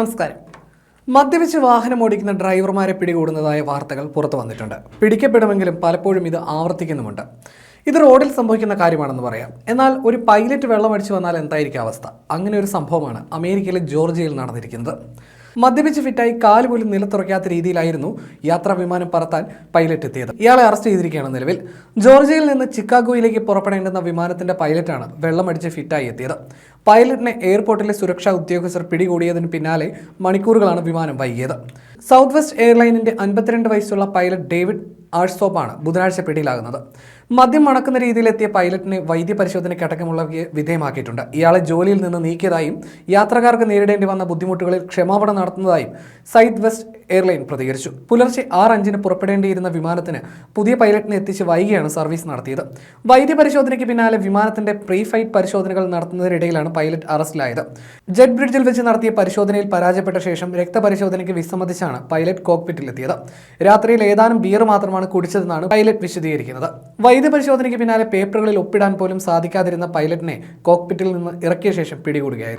നമസ്കാരം. മദ്യപിച്ച് വാഹനം ഓടിക്കുന്ന ഡ്രൈവർമാരെ പിടികൂടുന്നതായ വാർത്തകൾ പുറത്തു വന്നിട്ടുണ്ട്. പിടിക്കപ്പെടുമെങ്കിലും പലപ്പോഴും ഇത് ആവർത്തിക്കുന്നുമുണ്ട്. ഇത് റോഡിൽ സംഭവിക്കുന്ന കാര്യമാണെന്ന് പറയാം. എന്നാൽ ഒരു പൈലറ്റ് വെള്ളമടിച്ചു വന്നാൽ എന്തായിരിക്കും അവസ്ഥ? അങ്ങനെ ഒരു സംഭവമാണ് അമേരിക്കയിലെ ജോർജിയയിൽ നടന്നിരിക്കുന്നത്. മദ്യപിച്ച് ഫിറ്റായി കാൽ പോലും നിലത്തുറയ്ക്കാത്ത രീതിയിലായിരുന്നു യാത്രാ വിമാനം പറത്താൻ പൈലറ്റ് എത്തിയത്. ഇയാളെ അറസ്റ്റ് ചെയ്തിരിക്കുകയാണ് നിലവിൽ. ജോർജിയയിൽ നിന്ന് ചിക്കാഗോയിലേക്ക് പുറപ്പെടേണ്ടുന്ന വിമാനത്തിന്റെ പൈലറ്റാണ് വെള്ളമടിച്ച് ഫിറ്റായി എത്തിയത്. പൈലറ്റിനെ എയർപോർട്ടിലെ സുരക്ഷാ ഉദ്യോഗസ്ഥർ പിടികൂടിയതിന് പിന്നാലെ മണിക്കൂറുകളാണ് വിമാനം വൈകിയത്. സൗത്ത് വെസ്റ്റ് എയർലൈനിന്റെ അൻപത്തിരണ്ട് വയസ്സുള്ള പൈലറ്റ് ഡേവിഡ് ആഴ്സോപ്പാണ് ബുധനാഴ്ച പിടിയിലാകുന്നത്. മദ്യം മണക്കുന്ന രീതിയിലെത്തിയ പൈലറ്റിനെ വൈദ്യപരിശോധനയ്ക്ക് അടക്കമുള്ള വിധേയമാക്കിയിട്ടുണ്ട്. ഇയാളെ ജോലിയിൽ നിന്ന് നീക്കിയതായും യാത്രക്കാർക്ക് നേരിടേണ്ടി വന്ന ബുദ്ധിമുട്ടുകളിൽ ക്ഷമാപണം നടത്തുന്നതായും സൈത്ത് വെസ്റ്റ് എയർലൈൻ പ്രതികരിച്ചു. പുലർച്ചെ ആറ് അഞ്ചിന് പുറപ്പെടേണ്ടിയിരുന്ന വിമാനത്തിന് പുതിയ പൈലറ്റിനെ എത്തിച്ച് വൈകിയാണ് സർവീസ് നടത്തിയത്. വൈദ്യ പരിശോധനയ്ക്ക് പിന്നാലെ വിമാനത്തിന്റെ പ്രീ ഫ്ലൈറ്റ് പരിശോധനകൾ നടത്തുന്നതിനിടയിലാണ് പൈലറ്റ് അറസ്റ്റിലായത്. ജെറ്റ് ബ്രിഡ്ജിൽ വെച്ച് നടത്തിയ പരിശോധനയിൽ പരാജയപ്പെട്ട ശേഷം രക്തപരിശോധനയ്ക്ക് വിസമ്മതിച്ചാണ് പൈലറ്റ് കോക്പിറ്റിലെത്തിയത്. രാത്രിയിൽ ഏതാനും ബിയർ മാത്രമാണ് കുടിച്ചതെന്നാണ് പൈലറ്റ് വിശദീകരിക്കുന്നത്. വൈദ്യ പരിശോധനയ്ക്ക് പിന്നാലെ പേപ്പറുകളിൽ ഒപ്പിടാൻ പോലും സാധിക്കാതിരുന്ന പൈലറ്റിനെ കോക്പിറ്റിൽ നിന്ന് ഇറക്കിയ ശേഷം പിടികൂടുകയായിരുന്നു.